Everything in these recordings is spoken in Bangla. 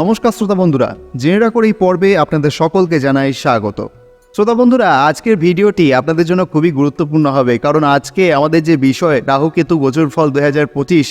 নমস্কার শ্রোতা বন্ধুরা জেনে রাখুন এই পর্বে আপনাদের সকলকে জানাই স্বাগত। শ্রোতা বন্ধুরা, আজকের ভিডিওটি আপনাদের জন্য খুবই গুরুত্বপূর্ণ হবে, কারণ আজকে আমাদের যে বিষয় রাহু কেতু গোচর ফল দু হাজার পঁচিশ,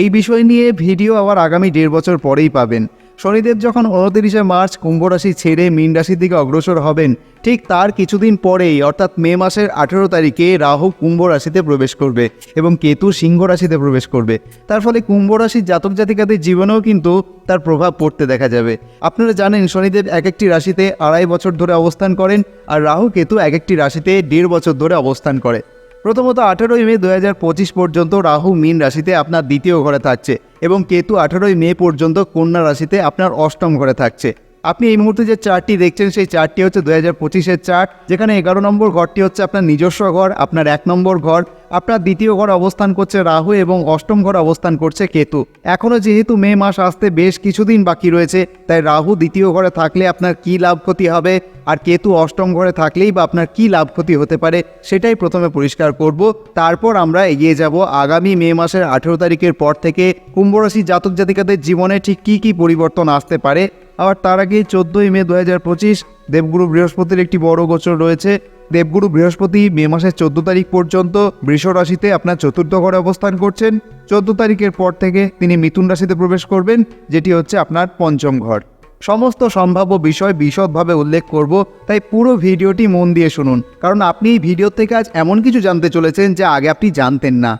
এই বিষয় নিয়ে ভিডিও আবার আগামী দেড় বছর পরেই পাবেন। শনিদেব যখন উনতিরিশে মার্চ কুম্ভ রাশি ছেড়ে মীন রাশির দিকে অগ্রসর হবেন, ঠিক তার কিছুদিন পরেই, অর্থাৎ মে মাসের আঠেরো তারিখে রাহু কুম্ভ রাশিতে প্রবেশ করবে এবং কেতু সিংহ রাশিতে প্রবেশ করবে। তার ফলে কুম্ভ রাশির জাতক জাতিকাদের জীবনেও কিন্তু তার প্রভাব পড়তে দেখা যাবে। আপনারা জানেন, শনিদেব এক একটি রাশিতে আড়াই বছর ধরে অবস্থান করেন আর রাহু কেতু এক একটি রাশিতে দেড় বছর ধরে অবস্থান করে। প্রথমত আঠেরোই মে দু হাজার পঁচিশ পর্যন্ত রাহু মীন রাশিতে আপনার দ্বিতীয় ঘরে থাকছে এবং কেতু আঠেরোই মে পর্যন্ত কন্যা রাশিতে আপনার অষ্টম ঘরে থাকছে। আপনি এই মুহূর্তে যে চার্টটি দেখছেন, সেই চার্টটি হচ্ছে দু হাজার পঁচিশের চার্ট যেখানে এগারো নম্বর ঘরটি হচ্ছে আপনার নিজস্ব ঘর, আপনার এক নম্বর ঘর। আপনার দ্বিতীয় ঘর অবস্থান করছে রাহু এবং অষ্টম ঘর অবস্থান করছে কেতু। এখনও যেহেতু মে মাস আসতে বেশ কিছুদিন বাকি রয়েছে, তাই রাহু দ্বিতীয় ঘরে থাকলে আপনার কী লাভ ক্ষতি হবে? আর কেতু অষ্টম ঘরে থাকলেই বা আপনার কি লাভ ক্ষতি হতে পারে, সেটাই প্রথমে পরিষ্কার করব। তারপর আমরা এগিয়ে যাব আগামী মে মাসের আঠেরো তারিখের পর থেকে। কুম্ভরাশি জাতক জাতিকাদের জীবনে ঠিক কী কী পরিবর্তন আসতে পারে আবার তার আগে চোদ্দোই মে দু হাজার পঁচিশ দেবগুরু বৃহস্পতির একটি বড় গোচর রয়েছে। দেবগুরু বৃহস্পতি মে মাসের চোদ্দ তারিখ পর্যন্ত বৃষ রাশিতে আপনার চতুর্থ ঘরে অবস্থান করছেন। চোদ্দ তারিখের পর থেকে তিনি মিথুন রাশিতে প্রবেশ করবেন, যেটি হচ্ছে আপনার পঞ্চম ঘর। সমস্ত সম্ভাব্য বিষয় বিশদভাবে উল্লেখ করব, তাই পুরো ভিডিওটি মন দিয়ে শুনুন। কারণ আপনি এই ভিডিও থেকে আজ এমন কিছু জানতে চলেছেন যা আগে আপনি জানতেন না।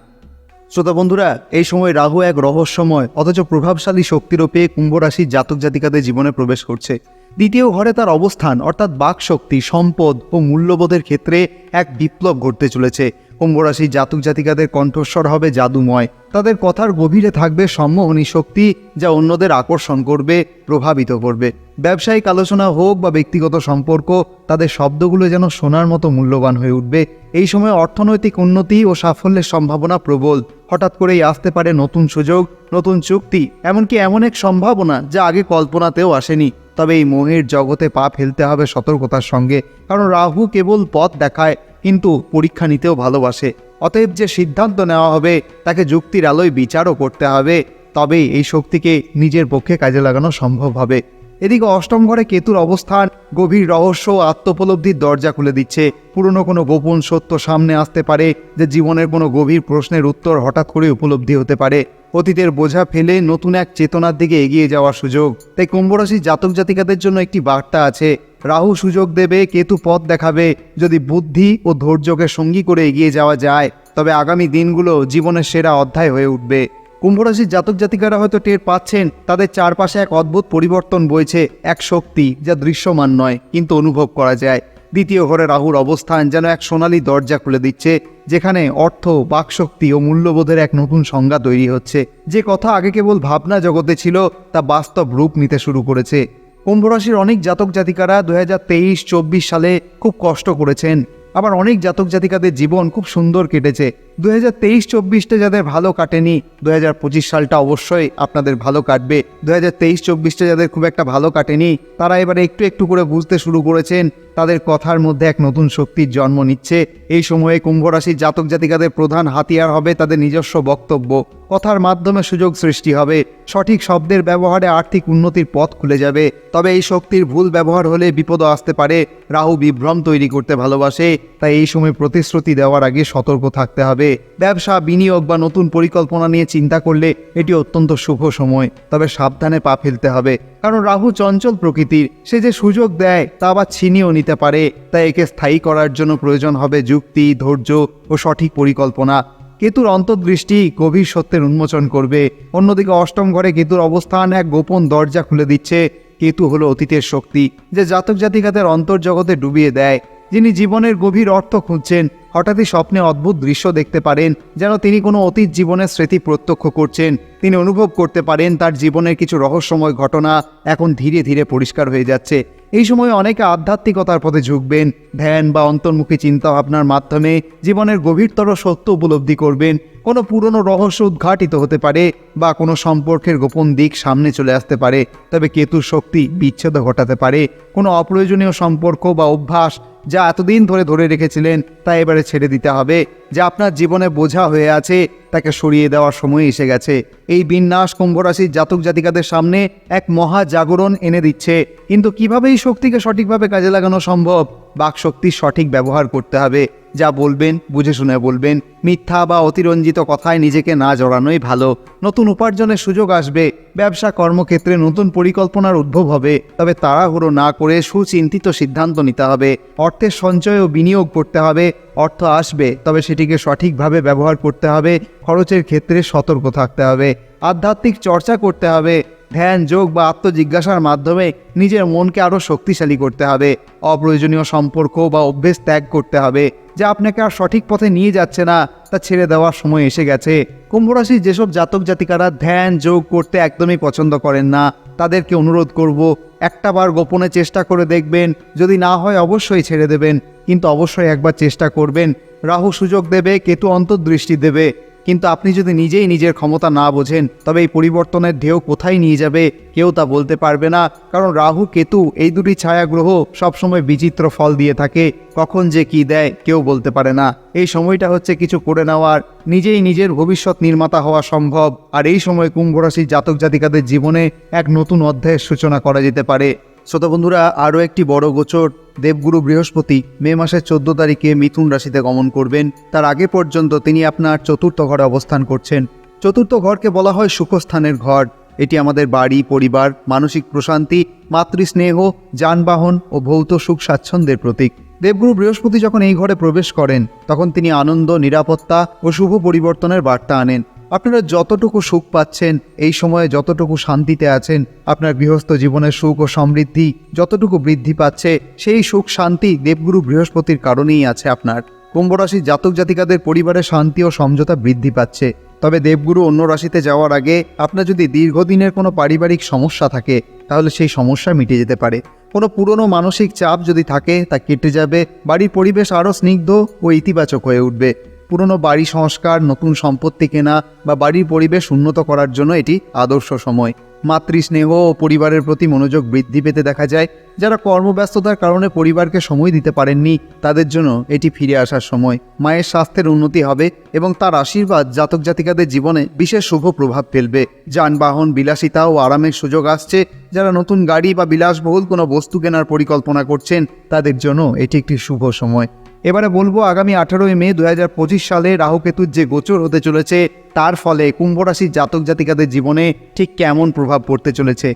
শ্রোতা বন্ধুরা, এই সময় রাহু এক রহস্যময়, অথচ প্রভাবশালী শক্তিরূপে কুম্ভ রাশির জাতক জাতিকাদের জীবনে প্রবেশ করছে। দ্বিতীয় ঘরে তার অবস্থান, অর্থাৎ বাক শক্তি সম্পদ ও মূল্যবোধের ক্ষেত্রে এক বিপ্লব ঘটতে চলেছে। কুম্ভ রাশির জাতক জাতিকাদের কণ্ঠস্বর হবে জাদুময়। তাদের কথার গভীরে থাকবে সম্মোহনী শক্তি, যা অন্যদের আকর্ষণ করবে, প্রভাবিত করবে। ব্যবসায়িক আলোচনা হোক বা ব্যক্তিগত সম্পর্ক, তাদের শব্দগুলো যেন শোনার মতো মূল্যবান হয়ে উঠবে। এই সময় অর্থনৈতিক উন্নতি ও সাফল্যের সম্ভাবনা প্রবল। হঠাৎ করেই আসতে পারে নতুন সুযোগ, নতুন চুক্তি, এমনকি এমন এক সম্ভাবনা যা আগে কল্পনাতেও আসেনি। তবে এই মোহের জগতে পা ফেলতে হবে সতর্কতার সঙ্গে, কারণ রাহু কেবল পথ দেখায় কিন্তু পরীক্ষা নিতেও ভালোবাসে। অতএব যে সিদ্ধান্ত নেওয়া হবে, তাকে যুক্তির আলোয় বিচারও করতে হবে। তবেই এই শক্তিকে নিজের পক্ষে কাজে লাগানো সম্ভব হবে। এদিকে অষ্টম ঘরে কেতুর অবস্থান, গভীর রহস্য আত্মোপলব্ধির দরজা খুলে দিচ্ছে। পুরনো কোনো গোপন সত্য সামনে আসতে পারে, যে জীবনের কোনো গভীর প্রশ্নের উত্তর হঠাৎ করে উপলব্ধি হতে পারে। অতীতের বোঝা ফেলে নতুন এক চেতনার দিকে এগিয়ে যাওয়ার সুযোগ। তাই কুম্ভরাশির জাতক জাতিকাদের জন্য একটি বার্তা আছে। রাহু সুযোগ দেবে, কেতু পথ দেখাবে। যদি বুদ্ধি ও ধৈর্যকে সঙ্গী করে এগিয়ে যাওয়া যায়, তবে আগামী দিনগুলো জীবনের সেরা অধ্যায় হয়ে উঠবে। কুম্ভরাশির জাতক জাতিকারা হয়তো টের পাচ্ছেন, তাদের চারপাশে এক অদ্ভুত পরিবর্তন বইছে, এক শক্তি যা দৃশ্যমান নয়, কিন্তু অনুভব করা যায়। দ্বিতীয় ঘরে রাহুর অবস্থান যেন এক সোনালী দরজা খুলে দিচ্ছে, যেখানে অর্থ, বাকশক্তি ও মূল্যবোধের এক নতুন সংজ্ঞা তৈরি হচ্ছে। যে কথা আগে কেবল ভাবনা জগতে ছিল, তা বাস্তব রূপ নিতে শুরু করেছে। কুম্ভরাশির অনেক জাতক জাতিকারা দু হাজার তেইশ, চব্বিশ সালে খুব কষ্ট করেছেন। আবার অনেক জাতক জাতিকাদের জীবন খুব সুন্দর কেটেছে। দু হাজার তেইশ চব্বিশটা যাদের ভালো কাটেনি দু হাজার পঁচিশ সালটা অবশ্যই আপনাদের ভালো কাটবে। দু হাজার তেইশ চব্বিশটা যাদের খুব একটা ভালো কাটেনি, তারা এবারে একটু একটু করে বুঝতে শুরু করেছেন, তাদের কথার মধ্যে এক নতুন শক্তির জন্ম নিচ্ছে। এই সময়ে কুম্ভ রাশির জাতক জাতিকাদের প্রধান হাতিয়ার হবে তাদের নিজস্ব বক্তব্য। কথার মাধ্যমে সুযোগ সৃষ্টি হবে। সঠিক শব্দের ব্যবহারে আর্থিক উন্নতির পথ খুলে যাবে। তবে এই শক্তির ভুল ব্যবহার হলে বিপদও আসতে পারে। রাহু বিভ্রম তৈরি করতে ভালোবাসে, তাই এই সময় প্রতিশ্রুতি দেওয়ার আগে সতর্ক থাকতে হবে। ব্যবসা, বিনিয়োগ বা নতুন পরিকল্পনা নিয়ে চিন্তা করলে এটি অত্যন্ত শুভ সময়। তবে সাবধানে পা ফেলতে হবে। কারণ রাহু চঞ্চল প্রকৃতির। সে যে সুযোগ দেয়, তা আবার ছিনিয়েও নিতে পারে। তাই একে স্থায়ী করার জন্য প্রয়োজন হবে যুক্তি, ধৈর্য ও সঠিক পরিকল্পনা। কেতুর অন্তর্দৃষ্টি গভীর সত্যের উন্মোচন করবে। অন্যদিকে অষ্টম ঘরে কেতুর অবস্থান এক গোপন দরজা খুলে দিচ্ছে। কেতু হলো অতীতের শক্তি, যে জাতক জাতিকাদের অন্তর্জগতে ডুবিয়ে দেয়। যিনি জীবনের গভীর অর্থ খুঁজছেন হঠাৎই স্বপ্নে অদ্ভুত দৃশ্য দেখতে পারেন, যেন তিনি কোনো অতীত জীবনের স্মৃতি প্রত্যক্ষ করছেন। তিনি অনুভব করতে পারেন তার জীবনের কিছু রহস্যময় ঘটনা এখন ধীরে ধীরে পরিষ্কার হয়ে যাচ্ছে। এই সময় অনেকে আধ্যাত্মিকতার পথে ঝুঁকবেন, ধ্যান বা অন্তর্মুখী চিন্তাভাবনার মাধ্যমে জীবনের গভীরতর সত্য উপলব্ধি করবেন। কোনো পুরনো রহস্য উদ্ঘাটিত হতে পারে বা কোনো সম্পর্কের গোপন দিক সামনে চলে আসতে পারে, তবে কেতুর শক্তি বিচ্ছেদ ঘটাতে পারে। কোনো অপ্রয়োজনীয় সম্পর্ক বা অভ্যাস যা এতদিন ধরে ধরে রেখেছিলেন, তা এবারে ছেড়ে দিতে হবে। যা আপনার জীবনে বোঝা হয়ে আছে, তাকে সরিয়ে দেওয়ার সময় এসে গেছে। এই বিন্যাস কুম্ভরাশির জাতক জাতিকাদের সামনে এক মহা জাগরণ এনে দিচ্ছে। কিন্তু কীভাবে এই শক্তিকে সঠিকভাবে কাজে লাগানো সম্ভব? বাকশক্তির সঠিক ব্যবহার করতে হবে। যা বলবেন, বুঝে শুনে বলবেন। মিথ্যা বা অতিরঞ্জিত কথায় নিজেকে না জড়ানোই ভালো। নতুন উপার্জনের সুযোগ আসবে। ব্যবসা কর্মক্ষেত্রে নতুন পরিকল্পনার উদ্ভব হবে। তবে তাড়াহুড়ো না করে সুচিন্তিত সিদ্ধান্ত নিতে হবে। অর্থের সঞ্চয় ও বিনিয়োগ করতে হবে। অর্থ আসবে, তবে সেটিকে সঠিকভাবে ব্যবহার করতে হবে। খরচের ক্ষেত্রে সতর্ক থাকতে হবে। আধ্যাত্মিক চর্চা করতে হবে। ধ্যান, যোগ বা আত্মজিজ্ঞাসার মাধ্যমে নিজের মনকে আরও শক্তিশালী করতে হবে। অপ্রয়োজনীয় সম্পর্ক বা অভ্যেস ত্যাগ করতে হবে, যা আপনাকে আর সঠিক পথে নিয়ে যাচ্ছে না, তা ছেড়ে দেওয়ার সময় এসে গেছে। কুম্ভ রাশির যেসব জাতক জাতিকারা ধ্যান, যোগ করতে একদমই পছন্দ করেন না, তাদেরকে অনুরোধ করব, একটা বার গোপনে চেষ্টা করে দেখবেন। যদি না হয় অবশ্যই ছেড়ে দেবেন, কিন্তু অবশ্যই একবার চেষ্টা করবেন। রাহু সুযোগ দেবে, কেতু অন্তর্দৃষ্টি দেবে। কিন্তু আপনি যদি নিজেই নিজের ক্ষমতা না বোঝেন, তবে এই পরিবর্তনের ঢেউ কোথায় নিয়ে যাবে কেউ তা বলতে পারবে না। কারণ রাহু, কেতু এই দুটি ছায়া গ্রহ সবসময় বিচিত্র ফল দিয়ে থাকে। কখন যে কি দেয় কেউ বলতে পারে না। এই সময়টা হচ্ছে কিছু করে নেওয়ার, নিজেই নিজের ভবিষ্যৎ নির্মাতা হওয়া সম্ভব। আর এই সময় কুম্ভ রাশির জাতক জাতিকাদের জীবনে এক নতুন অধ্যায়ের সূচনা করা যেতে পারে। শ্রোতা বন্ধুরা, আরও একটি বড় গোচর। দেবগুরু বৃহস্পতি মে মাসের চোদ্দ তারিখে মিথুন রাশিতে গমন করবেন। তার আগে পর্যন্ত তিনি আপনার চতুর্থ ঘরে অবস্থান করছেন। চতুর্থ ঘরকে বলা হয় সুখস্থানের ঘর। এটি আমাদের বাড়ি, পরিবার, মানসিক প্রশান্তি, মাতৃস্নেহ, যানবাহন ও ভৌত সুখ স্বাচ্ছন্দ্যের প্রতীক। দেবগুরু বৃহস্পতি যখন এই ঘরে প্রবেশ করেন, তখন তিনি আনন্দ, নিরাপত্তা ও শুভ পরিবর্তনের বার্তা আনেন। আপনারা যতটুকু সুখ পাচ্ছেন, এই সময়ে যতটুকু শান্তিতে আছেন, আপনার গৃহস্থ জীবনের সুখ ও সমৃদ্ধি যতটুকু বৃদ্ধি পাচ্ছে, সেই সুখ শান্তি দেবগুরু বৃহস্পতির কারণেই আছে আপনার। কুম্ভ রাশির জাতক জাতিকাদের পরিবারে শান্তি ও সমঝোতা বৃদ্ধি পাচ্ছে। তবে দেবগুরু অন্য রাশিতে যাওয়ার আগে আপনার যদি দীর্ঘদিনের কোনো পারিবারিক সমস্যা থাকে, তাহলে সেই সমস্যা মিটে যেতে পারে। কোনো পুরনো মানসিক চাপ যদি থাকে, তা কেটে যাবে, বাড়ির পরিবেশ আরও স্নিগ্ধ ও ইতিবাচক হয়ে উঠবে। পুরনো বাড়ি সংস্কার, নতুন সম্পত্তি কেনা বা বাড়ির পরিবেশ উন্নত করার জন্য এটি আদর্শ সময়। মাতৃস্নেহ ও পরিবারের প্রতি মনোযোগ বৃদ্ধি পেতে দেখা যায়, যারা কর্মব্যস্ততার কারণে পরিবারকে সময় দিতে পারেননি, তাদের জন্য এটি ফিরে আসার সময়। মায়ের স্বাস্থ্যের উন্নতি হবে এবং তার আশীর্বাদ জাতক জাতিকাদের জীবনে বিশেষ শুভ প্রভাব ফেলবে। যানবাহন, বিলাসিতা ও আরামের সুযোগ আসছে, যারা নতুন গাড়ি বা বিলাসবহুল কোনো বস্তু কেনার পরিকল্পনা করছেন, তাদের জন্য এটি একটি শুভ সময়। এবারে বলব আগামী আঠারোই মে দু হাজার পঁচিশ সালে রাহুকেতুর যে গোচর হতে চলেছে, তার ফলে কুম্ভ রাশির জাতক জাতিকাদের জীবনে ঠিক কেমন প্রভাব পড়তে চলেছে?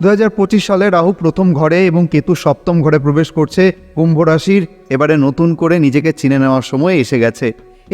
দু হাজার পঁচিশ সালে রাহু প্রথম ঘরে এবং কেতু সপ্তম ঘরে প্রবেশ করছে কুম্ভ রাশির এবারে নতুন করে নিজেকে চিনে নেওয়ার সময় এসে গেছে।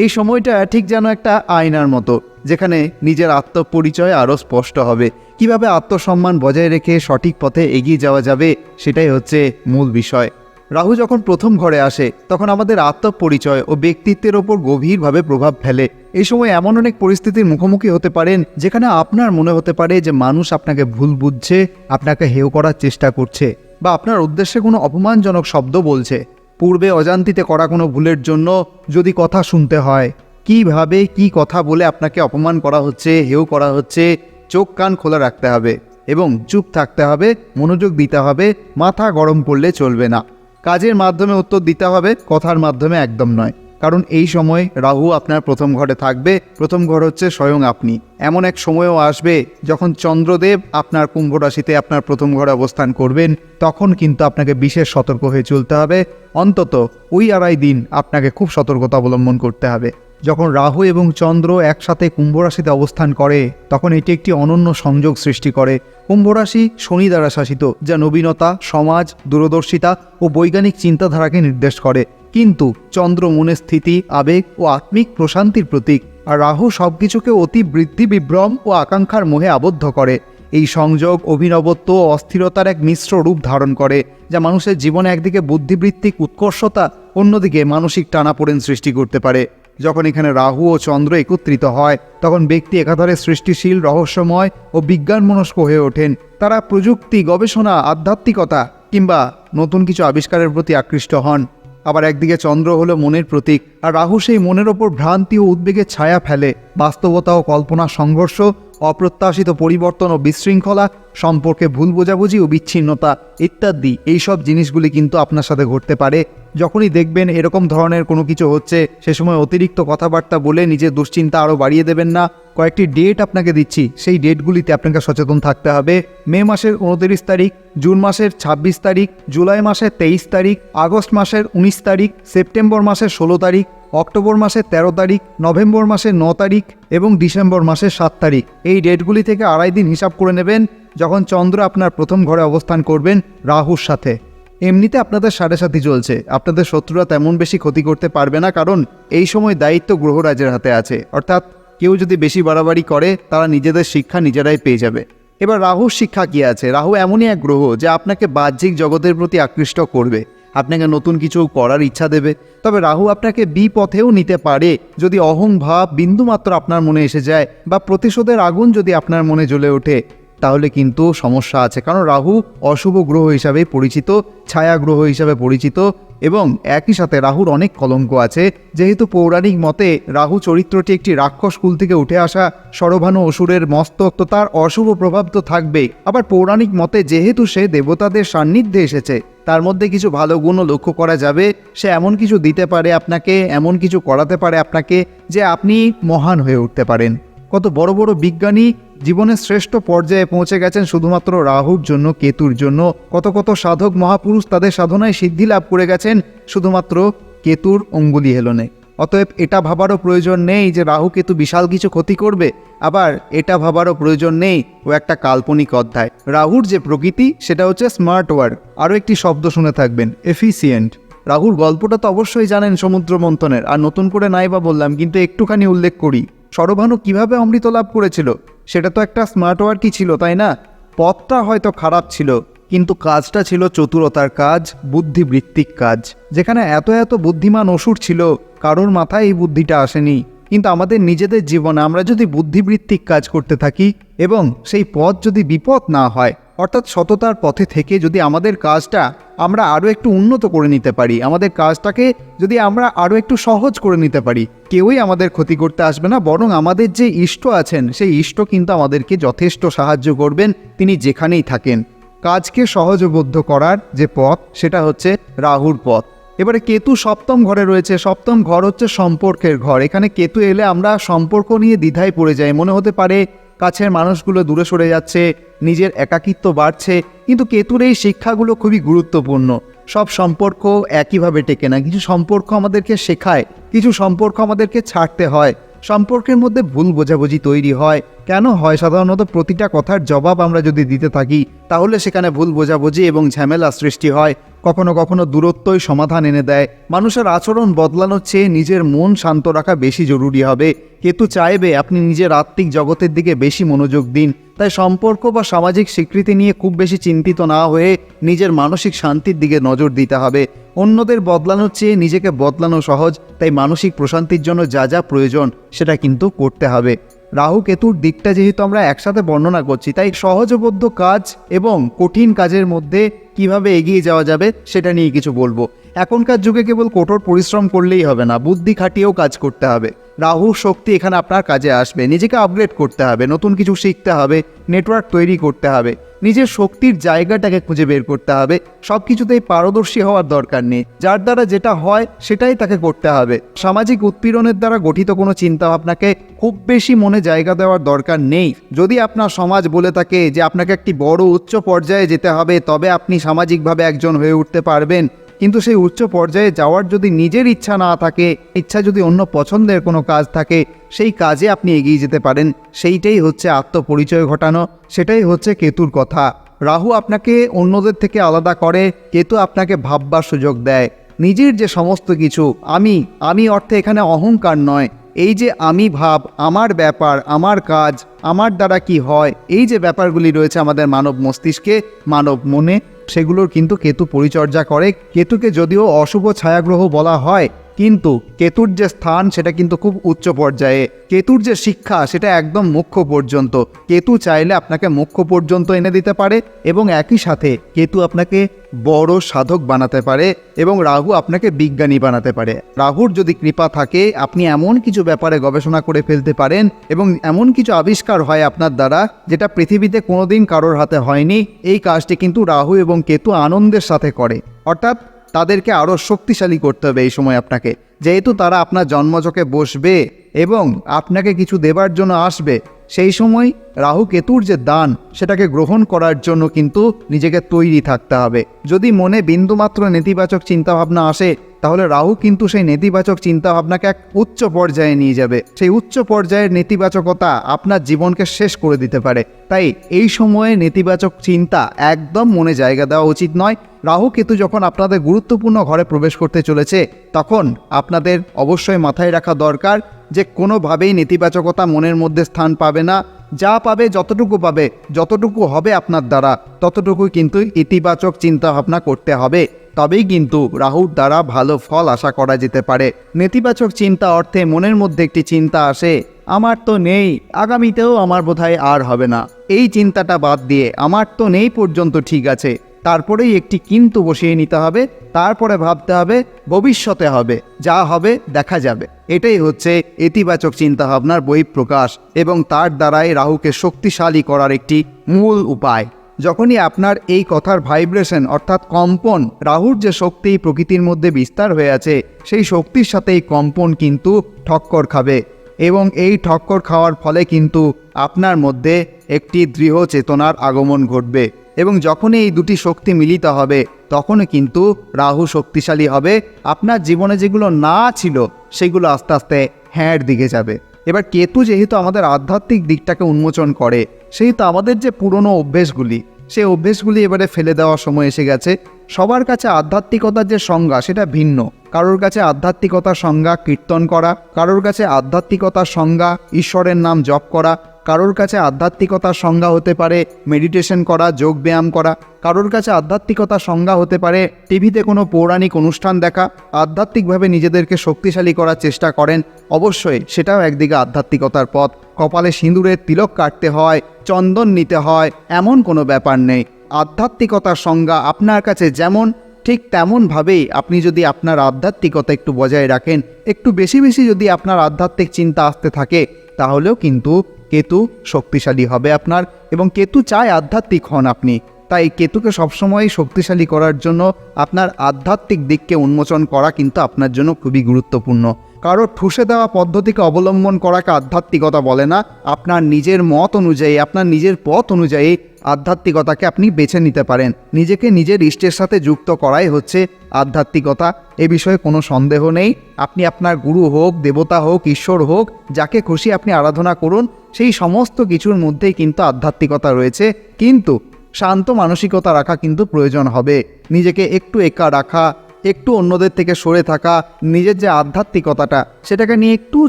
এই সময়টা ঠিক যেন একটা আয়নার মতো, যেখানে নিজের আত্মপরিচয় আরও স্পষ্ট হবে। কীভাবে আত্মসম্মান বজায় রেখে সঠিক পথে এগিয়ে যাওয়া যাবে, সেটাই হচ্ছে মূল বিষয়। রাহু যখন প্রথম ঘরে আসে, তখন আমাদের আত্মপরিচয় ও ব্যক্তিত্বের ওপর গভীরভাবে প্রভাব ফেলে। এই সময় এমন অনেক পরিস্থিতির মুখোমুখি হতে পারেন, যেখানে আপনার মনে হতে পারে যে মানুষ আপনাকে ভুল বুঝছে, আপনাকে হেয় করার চেষ্টা করছে, বা আপনার উদ্দেশ্যে কোনো অপমানজনক শব্দ বলছে। পূর্বে অজান্তিতে করা কোনো ভুলের জন্য যদি কথা শুনতে হয়, কীভাবে কি কথা বলে আপনাকে অপমান করা হচ্ছে, হেয় করা হচ্ছে, চোখ কান খোলা রাখতে হবে, এবং চুপ থাকতে হবে, মনোযোগ দিতে হবে, মাথা গরম করলে চলবে না। কাজের মাধ্যমে উত্তর দিতে হবে, কথার মাধ্যমে একদম নয়। কারণ এই সময় রাহু আপনার প্রথম ঘরে থাকবে, প্রথম ঘর হচ্ছে স্বয়ং আপনি। এমন এক সময়ও আসবে যখন চন্দ্রদেব আপনার কুম্ভ রাশিতে আপনার প্রথম ঘরে অবস্থান করবেন, তখন কিন্তু আপনাকে বিশেষ সতর্ক হয়ে চলতে হবে। অন্তত ওই আড়াই দিন আপনাকে খুব সতর্কতা অবলম্বন করতে হবে। যখন রাহু এবং চন্দ্র একসাথে কুম্ভ রাশিতে অবস্থান করে, তখন এটি একটি অনন্য সংযোগ সৃষ্টি করে। কুম্ভ রাশি শনি দ্বারা শাসিত, যা নবীনতা, সমাজ, দূরদর্শিতা ও বৈজ্ঞানিক চিন্তাধারাকে নির্দেশ করে। কিন্তু চন্দ্র মনের স্থিতি, আবেগ ও আত্মিক প্রশান্তির প্রতীক, আর রাহু সবকিছুকে অতি বৃদ্ধি, বিভ্রম ও আকাঙ্ক্ষার মোহে আবদ্ধ করে। এই সংযোগ অভিনবত্ব ও অস্থিরতার এক মিশ্র রূপ ধারণ করে, যা মানুষের জীবনে একদিকে বুদ্ধিবৃত্তিক উৎকর্ষতা, অন্যদিকে মানসিক টানাপোড়েন সৃষ্টি করতে পারে। যখন এখানে রাহু ও চন্দ্র একত্রিত হয়, তখন ব্যক্তি একাধারে সৃষ্টিশীল, রহস্যময় ও বিজ্ঞান মনস্ক হয়ে ওঠেন। তারা প্রযুক্তি, গবেষণা, আধ্যাত্মিকতা কিংবা নতুন কিছু আবিষ্কারের প্রতি আকৃষ্ট হন। আবার একদিকে চন্দ্র হলো মনের প্রতীক, আর রাহু সেই মনের ওপর ভ্রান্তি ও উদ্বেগের ছায়া ফেলে। বাস্তবতা ও কল্পনা সংঘর্ষ অপ্রত্যাশিত পরিবর্তন ও বিশৃঙ্খলা সম্পর্কে ভুল বোঝাবুঝি ও বিচ্ছিন্নতা ইত্যাদি এইসব জিনিসগুলি কিন্তু আপনার সাথে ঘটতে পারে। যখনই দেখবেন এরকম ধরনের কোনো কিছু হচ্ছে, সে সময় অতিরিক্ত কথাবার্তা বলে নিজের দুশ্চিন্তা আরও বাড়িয়ে দেবেন না। কয়েকটি ডেট আপনাকে দিচ্ছি। সেই ডেটগুলিতে আপনাকে সচেতন থাকতে হবে। মে মাসের উনতিরিশ তারিখ, জুন মাসের ২৬ তারিখ, জুলাই মাসের তেইশ তারিখ, আগস্ট মাসের উনিশ তারিখ, সেপ্টেম্বর মাসের ষোলো তারিখ, অক্টোবর মাসের ১৩ তারিখ, নভেম্বর মাসের ন তারিখ এবং ডিসেম্বর মাসের সাত তারিখ। এই ডেটগুলি থেকে আড়াই দিন হিসাব করে নেবেন। যখন চন্দ্র আপনার প্রথম ঘরে অবস্থান করবেন, রাহুর সাথে। এমনিতে আপনাদের সাড়ে সাথী চলছে। আপনাদের শত্রুরা তেমন বেশি ক্ষতি করতে পারবে না, কারণ এই সময় দায়িত্ব গ্রহরাজের হাতে আছে। অর্থাৎ কেউ যদি বেশি বাড়াবাড়ি করে, তারা নিজেদের শিক্ষা নিজেরাই পেয়ে যাবে। এবার রাহুর শিক্ষা কি আছে? রাহু এমনই এক গ্রহ যা আপনাকে বাহ্যিক জগতের প্রতি আকৃষ্ট করবে। আপনাকে নতুন কিছু করার ইচ্ছা দেবে। তবে রাহু আপনাকে বিপথেও নিতে পারে। যদি অহং ভাব বিন্দুমাত্র আপনার মনে এসে যায় বা প্রতিশোধের আগুন যদি আপনার মনে জ্বলে ওঠে, তাহলে কিন্তু সমস্যা আছে। কারণ রাহু অশুভ গ্রহ হিসাবে পরিচিত, ছায়া গ্রহ হিসাবে পরিচিত এবং একই সাথে রাহুর অনেক কলঙ্ক আছে। যেহেতু পৌরাণিক মতে রাহু চরিত্রটি একটি রাক্ষস কুল থেকে উঠে আসা সরভানু অসুরের মস্তক, তো তার অশুভ প্রভাব তো থাকবেই। আবার পৌরাণিক মতে যেহেতু সে দেবতাদের সান্নিধ্যে এসেছে, তার মধ্যে কিছু ভালো গুণও লক্ষ্য করা যাবে। সে এমন কিছু দিতে পারে আপনাকে, এমন কিছু করাতে পারে আপনাকে, যে আপনি মহান হয়ে উঠতে পারেন। কত বড় বড় বিজ্ঞানী জীবনের শ্রেষ্ঠ পর্যায়ে পৌঁছে গেছেন শুধুমাত্র রাহুর জন্য, কেতুর জন্য। কত কত সাধক মহাপুরুষ তাদের সাধনায় সিদ্ধি লাভ করে গেছেন, শুধুমাত্র কেতুর অঙ্গুলি হেলনে। অতএব এটা ভাবারও প্রয়োজন নেই যে রাহু, কেতু বিশাল কিছু ক্ষতি করবে। আবার এটা ভাবারও প্রয়োজন নেই ও একটা কাল্পনিক অধ্যায়। রাহুর যে প্রকৃতি, সেটা হচ্ছে স্মার্ট ওয়ার্ক আরও একটি শব্দ শুনে থাকবেন, এফিসিয়েন্ট। রাহুর গল্পটা তো অবশ্যই জানেন সমুদ্র মন্থনের। আর নতুন করে নাই বা বললাম, কিন্তু একটুখানি উল্লেখ করি। সরভানু কীভাবে অমৃত লাভ করেছিল, সেটা তো একটা স্মার্ট ওয়ার্কই ছিল, তাই না? পথটা হয়তো খারাপ ছিল, কিন্তু কাজটা ছিল চতুরতার কাজ, বুদ্ধিবৃত্তিক কাজ। যেখানে এত এত বুদ্ধিমান অসুর ছিল, কারোর মাথায় এই বুদ্ধিটা আসেনি। কিন্তু আমাদের নিজেদের জীবনে আমরা যদি বুদ্ধিবৃত্তিক কাজ করতে থাকি, এবং সেই পথ যদি বিপদ না হয় অর্থাৎ সততার পথে থেকে যদি আমাদের কাজটা আমরা আরও একটু উন্নত করে নিতে পারি, আমাদের কাজটাকে যদি আমরা আরও একটু সহজ করে নিতে পারি, কেউই আমাদের ক্ষতি করতে আসবে না, বরং আমাদের যে ইষ্ট আছেন, সেই ইষ্ট কিন্তু আমাদেরকে যথেষ্ট সাহায্য করবেন, তিনি যেখানেই থাকেন। কাজকে সহজবদ্ধ করার যে পথ, সেটা হচ্ছে রাহুর পথ। এবারে কেতু সপ্তম ঘরে রয়েছে, সপ্তম ঘর হচ্ছে সম্পর্কের ঘর। এখানে কেতু এলে আমরা সম্পর্ক নিয়ে দ্বিধায় পড়ে যাই, মনে হতে পারে কাছের মানুষগুলো দূরে সরে যাচ্ছে, নিজের একাকিত্ব বাড়ছে, কিন্তু কেতুর এই শিক্ষাগুলো খুবই গুরুত্বপূর্ণ। সব সম্পর্ক একইভাবে টেকে না, কিছু সম্পর্ক আমাদেরকে শেখায়, কিছু সম্পর্ক আমাদেরকে ছাড়তে হয়। সম্পর্কের মধ্যে ভুল বোঝাবুঝি তৈরি হয়। কেন হয়? সাধারণত প্রতিটা কথার জবাব আমরা যদি দিতে থাকি, তাহলে সেখানে ভুল বোঝাবুঝি এবং ঝামেলা সৃষ্টি হয়। কখনো কখনো দূরত্বই সমাধান এনে দেয়। মানুষের আচরণ বদলানোর চেয়ে নিজের মন শান্ত রাখা বেশি জরুরি হবে। কেতু চাইবে আপনি নিজের আত্মিক জগতের দিকে বেশি মনোযোগ দিন। তাই সম্পর্ক বা সামাজিক স্বীকৃতি নিয়ে খুব বেশি চিন্তিত না হয়ে নিজের মানসিক শান্তির দিকে নজর দিতে হবে। অন্যদের বদলানোর চেয়ে নিজেকে বদলানো সহজ, তাই মানসিক প্রশান্তির জন্য যা যা প্রয়োজন সেটা কিন্তু করতে হবে। রাহু কেতুর দিকটা যেহেতু আমরা একসাথে বর্ণনা করছি, তাই সহজবোধ্য কাজ এবং কঠিন কাজের মধ্যে কীভাবে এগিয়ে যাওয়া যাবে সেটা নিয়ে কিছু বলব। এখনকার যুগে কেবল কঠোর পরিশ্রম করলেই হবে না, বুদ্ধি খাটিয়েও কাজ করতে হবে। রাহু শক্তি এখানে আপনার কাজে আসবে, নিজেকে আপগ্রেড করতে হবে, নতুন কিছু শিখতে হবে নেটওয়ার্ক তৈরি করতে হবে, নিজের শক্তির জায়গাটাকে খুঁজে বের করতে হবে সব কিছুতেই পারদর্শী হওয়ার দরকার নেই, যার দ্বারা যেটা হয় সেটাই তাকে করতে হবে। সামাজিক উৎপীড়নের দ্বারা গঠিত কোনো চিন্তা ভাবনাকে খুব বেশি মনে জায়গা দেওয়ার দরকার নেই। যদি আপনার সমাজ বলে থাকে যে আপনাকে একটি বড় উচ্চ পর্যায়ে যেতে হবে, তবে আপনি সামাজিকভাবে একজন হয়ে উঠতে পারবেন কিন্তু সেই উচ্চ পর্যায়ে যাওয়ার যদি নিজের ইচ্ছা না থাকে, ইচ্ছা যদি অন্য পছন্দের কোনো কাজ থাকে, সেই কাজে আপনি এগিয়ে যেতে পারেন। সেইটাই হচ্ছে আত্মপরিচয় ঘটানো, সেটাই হচ্ছে কেতুর কথা। রাহু আপনাকে অন্যদের থেকে আলাদা করে, কেতু আপনাকে ভাববার সুযোগ দেয়। নিজের যে সমস্ত কিছু, আমি আমি অর্থে এখানে অহংকার নয়। এই যে আমি ভাব, আমার ব্যাপার, আমার কাজ, আমার দ্বারা কি হয়, এই যে ব্যাপারগুলি রয়েছে আমাদের মানব মস্তিষ্কে, মানব মনে সেগুলোর কিন্তু কেতু পরিচর্যা করে। কেতুকে যদিও অশুভ ছায়াগ্রহ বলা হয় কিন্তু কেতুর যে স্থান, সেটা কিন্তু খুব উচ্চ পর্যায়ে। কেতুর যে শিক্ষা, সেটা একদম মুখ্য পর্যন্ত। কেতু চাইলে আপনাকে মুখ্য পর্যন্ত এনে দিতে পারে এবং একই সাথে কেতু আপনাকে বড় সাধক বানাতে পারে এবং রাহু আপনাকে বিজ্ঞানী বানাতে পারে। রাহুর যদি কৃপা থাকে, আপনি এমন কিছু ব্যাপারে গবেষণা করে ফেলতে পারেন এবং এমন কিছু আবিষ্কার হয় আপনার দ্বারা, যেটা পৃথিবীতে কোনোদিন কারোর হাতে হয়নি। এই কাজটি কিন্তু রাহু এবং কেতু আনন্দের সাথে করে। অর্থাৎ তাদেরকে আরও শক্তিশালী করতে হবে এই সময় আপনাকে। যেহেতু তারা আপনার জন্মচকে বসবে এবং আপনাকে কিছু দেবার জন্য আসবে, সেই সময় রাহু কেতুর যে দান, সেটাকে গ্রহণ করার জন্য কিন্তু নিজেকে তৈরি থাকতে হবে। যদি মনে বিন্দুমাত্র নেতিবাচক চিন্তাভাবনা আসে তাহলে রাহু কিন্তু সেই নেতিবাচক চিন্তাভাবনাকে এক উচ্চ পর্যায়ে নিয়ে যাবে। সেই উচ্চ পর্যায়ের নেতিবাচকতা আপনার জীবনকে শেষ করে দিতে পারে। তাই এই সময়ে নেতিবাচক চিন্তা একদম মনে জায়গা দেওয়া উচিত নয়। রাহু কেতু যখন আপনাদের গুরুত্বপূর্ণ ঘরে প্রবেশ করতে চলেছে, তখন আপনাদের অবশ্যই মাথায় রাখা দরকার যে কোনোভাবেই নেতিবাচকতা মনের মধ্যে স্থান পাবে না। যা পাবে যতটুকু পাবে, যতটুকু হবে আপনার দ্বারা, ততটুকুই কিন্তু ইতিবাচক চিন্তাভাবনা করতে হবে। তবেই কিন্তু রাহুর দ্বারা ভালো ফল আশা করা যেতে পারে। নেতিবাচক চিন্তা অর্থে মনের মধ্যে একটি চিন্তা আসে, আমার তো নেই, আগামীতেও আমার বোধহয় আর হবে না। এই চিন্তাটা বাদ দিয়ে, আমার তো নেই পর্যন্ত ঠিক আছে। তারপরেই একটি কিন্তু বসিয়ে নিতে হবে, তারপরে ভাবতে হবে, ভবিষ্যতে হবে, যা হবে দেখা যাবে। এটাই হচ্ছে ইতিবাচক চিন্তাভাবনার বহিঃপ্রকাশ এবং তার দ্বারাই রাহুকে শক্তিশালী করার একটি মূল উপায়। যখনই আপনার এই কথার ভাইব্রেশন অর্থাৎ কম্পন, রাহুর যে শক্তি প্রকৃতির মধ্যে বিস্তার হয়ে আছে, সেই শক্তির সাথে এই কম্পন কিন্তু ঠক্কর খাবে। এবং এই ঠক্কর খাওয়ার ফলে কিন্তু আপনার মধ্যে একটি দৃঢ় চেতনার আগমন ঘটবে। এবং যখনই এই দুটি শক্তি মিলিত হবে, তখনই কিন্তু রাহু শক্তিশালী হবে। আপনার জীবনে যেগুলো না ছিল, সেগুলো আস্তে আস্তে হ্যাঁর দিকে যাবে। এবার কেতু যেহেতু আমাদের আধ্যাত্মিক দিকটাকে উন্মোচন করে, সেহেতু আমাদের যে পুরনো অভ্যেসগুলি, সে অভ্যেসগুলি এবারে ফেলে দেওয়ার সময় এসে গেছে। সবার কাছে আধ্যাত্মিকতার যে সংজ্ঞা, সেটা ভিন্ন। কারোর কাছে আধ্যাত্মিকতার সংজ্ঞা কীর্তন করা, কারোর কাছে আধ্যাত্মিকতার সংজ্ঞা ঈশ্বরের নাম জপ করা কারোর কাছে আধ্যাত্মিকতার সংজ্ঞা হতে পারে মেডিটেশন করা, যোগ ব্যায়াম করা। কারোর কাছে আধ্যাত্মিকতার সংজ্ঞা হতে পারে টিভিতে কোনো পৌরাণিক অনুষ্ঠান দেখা। আধ্যাত্মিকভাবে নিজেদেরকে শক্তিশালী করার চেষ্টা করেন। অবশ্যই সেটাও একদিকে আধ্যাত্মিকতার পথ। কপালে সিঁদুরের তিলক কাটতে হয়, চন্দন নিতে হয়, এমন কোনো ব্যাপার নেই। আধ্যাত্মিকতার সংজ্ঞা আপনার কাছে যেমন, ঠিক তেমনভাবেই আপনি যদি আপনার আধ্যাত্মিকতা একটু বজায় রাখেন, একটু বেশি বেশি যদি আপনার আধ্যাত্মিক চিন্তা আসতে থাকে, তাহলেও কিন্তু কেতু শক্তিশালী হবে আপনার এবং কেতু চায় আধ্যাত্মিক হন আপনি। তাই কেতুকে সবসময় শক্তিশালী করার জন্য আপনার আধ্যাত্মিক দিককে উন্মোচন করা কিন্তু আপনার জন্য খুবই গুরুত্বপূর্ণ। কারও ঠুসে দেওয়া পদ্ধতিকে অবলম্বন করাকে আধ্যাত্মিকতা বলে না। আপনার নিজের মত অনুযায়ী, আপনার নিজের পথ অনুযায়ী আধ্যাত্মিকতাকে আপনি বেছে নিতে পারেন। নিজেকে নিজের ইষ্টের সাথে যুক্ত করাই হচ্ছে আধ্যাত্মিকতা। এ বিষয়ে কোনো সন্দেহ নেই। আপনি আপনার গুরু হোক, দেবতা হোক, ঈশ্বর হোক, যাকে খুশি আপনি আরাধনা করুন, সেই সমস্ত কিছুর মধ্যেই কিন্তু আধ্যাত্মিকতা রয়েছে। কিন্তু শান্ত মানসিকতা রাখা কিন্তু প্রয়োজন হবে। নিজেকে একটু একা রাখা, একটু অন্যদের থেকে সরে থাকা, নিজের যে আধ্যাত্মিকতাটা, সেটাকে নিয়ে একটু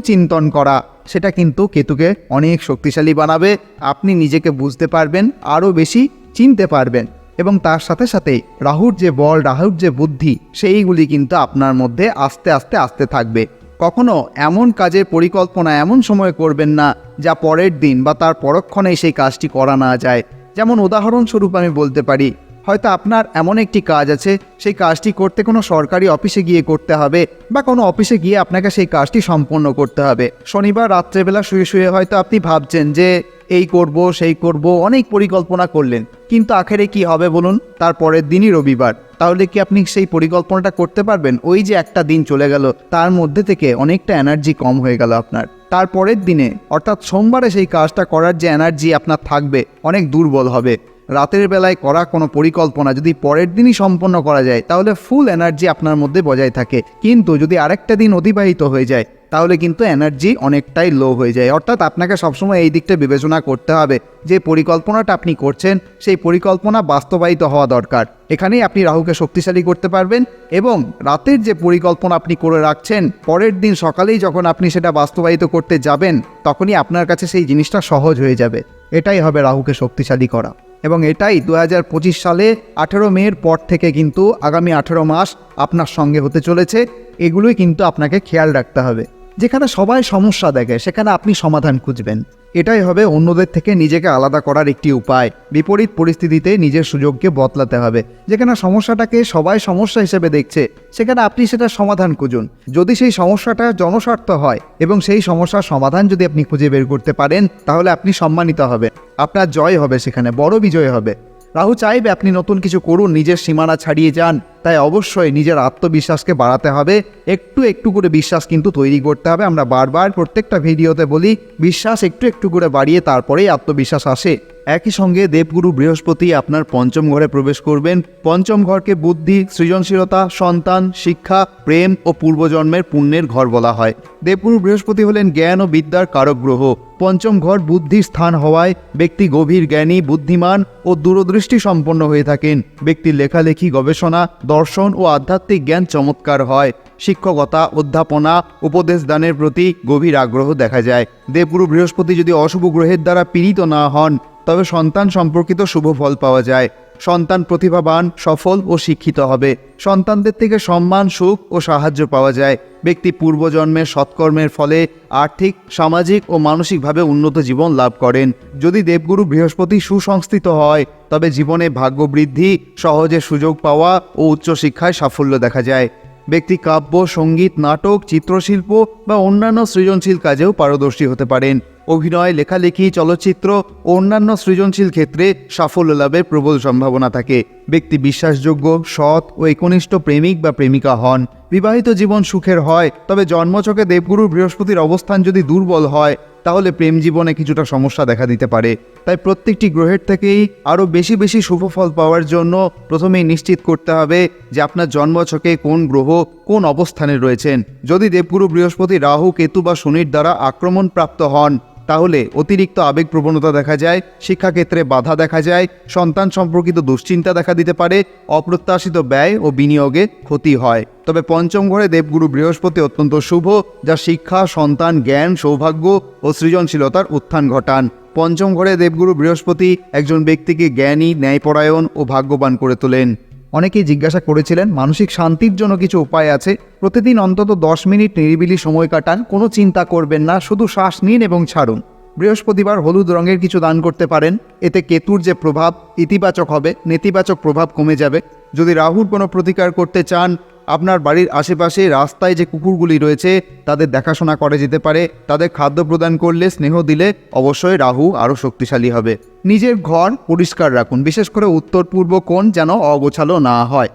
চিন্তন করা সেটা কিন্তু কেতুকে অনেক শক্তিশালী বানাবে, আপনি নিজেকে বুঝতে পারবেন, আরও বেশি চিনতে পারবেন। এবং তার সাথে সাথে রাহুর যে বল, রাহুর যে বুদ্ধি, সেইগুলি কিন্তু আপনার মধ্যে আস্তে আস্তে আসতে থাকবে। কখনো এমন কাজের পরিকল্পনা এমন সময় করবেন না, যা পরের দিন বা তার পরক্ষণেই সেই কাজটি করা না যায়। যেমন উদাহরণস্বরূপ আমি বলতে পারি হয়তো আপনার এমন একটি কাজ আছে, সেই কাজটি করতে কোনো সরকারি অফিসে গিয়ে করতে হবে বা কোনো অফিসে গিয়ে আপনাকে সেই কাজটি সম্পন্ন করতে হবে। শনিবার রাত্রেবেলা শুয়ে শুয়ে হয়তো আপনি ভাবছেন যে, এই করব, সেই করব, অনেক পরিকল্পনা করলেন। কিন্তু আখেরে কি হবে বলুন? তার পরের দিনই রবিবার। তাহলে কি আপনি সেই পরিকল্পনাটা করতে পারবেন? ওই যে একটা দিন চলে গেল, তার মধ্যে থেকে অনেকটা এনার্জি কম হয়ে গেল আপনার। তার পরের দিনে, অর্থাৎ সোমবারে সেই কাজটা করার যে এনার্জি আপনার থাকবে, অনেক দুর্বল হবে। রাতের বেলায় করা কোনো পরিকল্পনা যদি পরের দিনই সম্পন্ন করা যায়, তাহলে ফুল এনার্জি আপনার মধ্যে বজায় থাকে। কিন্তু যদি আরেকটা দিন অতিবাহিত হয়ে যায়, তাহলে কিন্তু এনার্জি অনেকটাই লো হয়ে যায়। অর্থাৎ আপনাকে সবসময় এই দিকটা বিবেচনা করতে হবে যে পরিকল্পনাটা আপনি করছেন, সেই পরিকল্পনা বাস্তবায়িত হওয়া দরকার। এখানেই আপনি রাহুকে শক্তিশালী করতে পারবেন এবং রাতের যে পরিকল্পনা আপনি করে রাখছেন, পরের দিন সকালেই যখন আপনি সেটা বাস্তবায়িত করতে যাবেন, তখনই আপনার কাছে সেই জিনিসটা সহজ হয়ে যাবে। এটাই হবে রাহুকে শক্তিশালী করা। এবং এটাই দু হাজার পঁচিশ সালে আঠেরো মের পর থেকে কিন্তু আগামী আঠেরো মাস আপনার সঙ্গে হতে চলেছে। এগুলোই কিন্তু আপনাকে খেয়াল রাখতে হবে। যেখানে সবাই সমস্যা দেখে, সেখানে আপনি সমাধান খুঁজবেন। এটাই হবে অন্যদের থেকে নিজেকে আলাদা করার একটি উপায়। বিপরীত পরিস্থিতিতে নিজের সুযোগকে বদলাতে হবে। যেখানে সমস্যাটাকে সবাই সমস্যা হিসেবে দেখছে, সেখানে আপনি সেটা সমাধান খুঁজুন। যদি সেই সমস্যাটা জনস্বার্থ হয় এবং সেই সমস্যার সমাধান যদি আপনি খুঁজে বের করতে পারেন, তাহলে আপনি সম্মানিত হবে। আপনার জয় হবে সেখানে, বড় বিজয় হবে। রাহু চাইবে আপনি নতুন কিছু করুন, নিজের সীমানা ছাড়িয়ে যান। তাই অবশ্যই নিজের আত্মবিশ্বাসকে বাড়াতে হবে। একটু একটু করে বিশ্বাস কিন্তু তৈরি করতে হবে। আমরা বারবার প্রত্যেকটা ভিডিওতে বলি, বিশ্বাস একটু একটু করে বাড়িয়ে তারপরেই আত্মবিশ্বাস আসে। একই সঙ্গে দেবগুরু বৃহস্পতি আপনার পঞ্চম ঘরে প্রবেশ করবেন। পঞ্চম ঘরকে বুদ্ধি, সৃজনশীলতা, সন্তান, শিক্ষা, প্রেম ও পূর্বজন্মের পুণ্যের ঘর বলা হয়। দেবগুরু বৃহস্পতি হলেন জ্ঞান ও বিদ্যার কারক গ্রহ পঞ্চম ঘর বুদ্ধির স্থান হওয়ায় ব্যক্তি গভীর জ্ঞানী, বুদ্ধিমান ও দূরদৃষ্টি সম্পন্ন হয়ে থাকেন। ব্যক্তির লেখালেখি, গবেষণা দর্শন ও আধ্যাত্মিক জ্ঞান চমৎকার হয়। শিক্ষকতা, অধ্যাপনা, উপদেশ দানের প্রতি গভীর আগ্রহ দেখা যায়। দেবগুরু বৃহস্পতি যদি অশুভ গ্রহের দ্বারা পীড়িত না হন, তবে সন্তান সম্পর্কিত শুভ ফল পাওয়া যায়। সন্তান প্রতিভাবান, সফল ও শিক্ষিত হবে। সন্তানদের থেকে সম্মান, সুখ ও সাহায্য পাওয়া যায়। ব্যক্তি পূর্বজন্মের সৎকর্মের ফলে আর্থিক, সামাজিক ও মানসিকভাবে উন্নত জীবন লাভ করেন। যদি দেবগুরু বৃহস্পতি সুসংস্থিত হয়, তবে জীবনে ভাগ্য বৃদ্ধি, সহজে সুযোগ পাওয়া ও উচ্চশিক্ষায় সাফল্য দেখা যায়। ব্যক্তি কাব্য, সংগীত, নাটক, চিত্রশিল্প বা অন্যান্য সৃজনশীল কাজেও পারদর্শী হতে পারেন। অভিনয়, লেখালেখি, চলচ্চিত্র ও অন্যান্য সৃজনশীল ক্ষেত্রে সাফল্য লাভের প্রবল সম্ভাবনা থাকে। ব্যক্তি বিশ্বাসযোগ্য, সৎ ও একনিষ্ঠ প্রেমিক বা প্রেমিকা হন। বিবাহিত জীবন সুখের হয়, তবে জন্মচকে দেবগুরু বৃহস্পতির অবস্থান যদি দুর্বল হয়, তাহলে প্রেম জীবনে কিছুটা সমস্যা দেখা দিতে পারে। তাই প্রত্যেকটি গ্রহের থেকেই আরও বেশি বেশি শুভ ফল পাওয়ার জন্য প্রথমেই নিশ্চিত করতে হবে যে আপনার জন্মছকে কোন গ্রহ কোন অবস্থানে রয়েছেন। যদি দেবগুরু বৃহস্পতি রাহু, কেতু বা শনির দ্বারা আক্রমণ প্রাপ্ত হন তাহলে অতিরিক্ত আবেগ প্রবণতা দেখা যায়, শিক্ষাক্ষেত্রে বাধা দেখা যায়, সন্তান সম্পর্কিত দুশ্চিন্তা দেখা দিতে পারে, অপ্রত্যাশিত ব্যয় ও বিনিয়োগে ক্ষতি হয়। তবে পঞ্চম ঘরে দেবগুরু বৃহস্পতি অত্যন্ত শুভ, যা শিক্ষা, সন্তান, জ্ঞান, সৌভাগ্য ও সৃজনশীলতার উত্থান ঘটান। পঞ্চম ঘরে দেবগুরু বৃহস্পতি একজন ব্যক্তিকে জ্ঞানী, ন্যায়পরায়ণ ও ভাগ্যবান করে তোলেন। অনেকেই জিজ্ঞাসা করেছিলেন, মানসিক শান্তির জন্য কিছু উপায় আছে? প্রতিদিন অন্তত দশ মিনিট নিরিবিলি সময় কাটান, কোনো চিন্তা করবেন না, শুধু শ্বাস নিন এবং ছাড়ুন। বৃহস্পতিবার হলুদ রঙের কিছু দান করতে পারেন, এতে কেতুর যে প্রভাব ইতিবাচক হবে, নেতিবাচক প্রভাব কমে যাবে। যদি রাহুর কোনো প্রতিকার করতে চান আপনার বাড়ির আশেপাশে রাস্তায় যে কুকুরগুলি রয়েছে, তাদের দেখাশোনা করে যেতে পারে। তাদের খাদ্য প্রদান করলে স্নেহ দিলে অবশ্যই রাহু আরও শক্তিশালী হবে। নিজের ঘর পরিষ্কার রাখুন, বিশেষ করে উত্তর পূর্ব কোণ যেন অগোছালো না হয়।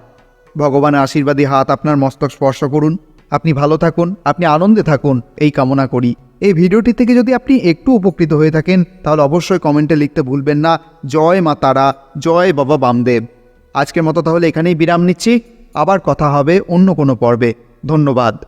ভগবানের আশীর্বাদী হাত আপনার মস্তক স্পর্শ করুন। আপনি ভালো থাকুন, আপনি আনন্দে থাকুন, এই কামনা করি। এই ভিডিওটি থেকে যদি আপনি একটু উপকৃত হয়ে থাকেন, তাহলে অবশ্যই কমেন্টে লিখতে ভুলবেন না। জয় মা তারা, জয় বাবা বামদেব। আজকের মতো তাহলে এখানেই বিরাম নিচ্ছি। আবার কথা হবে অন্য কোনো পর্বে। ধন্যবাদ।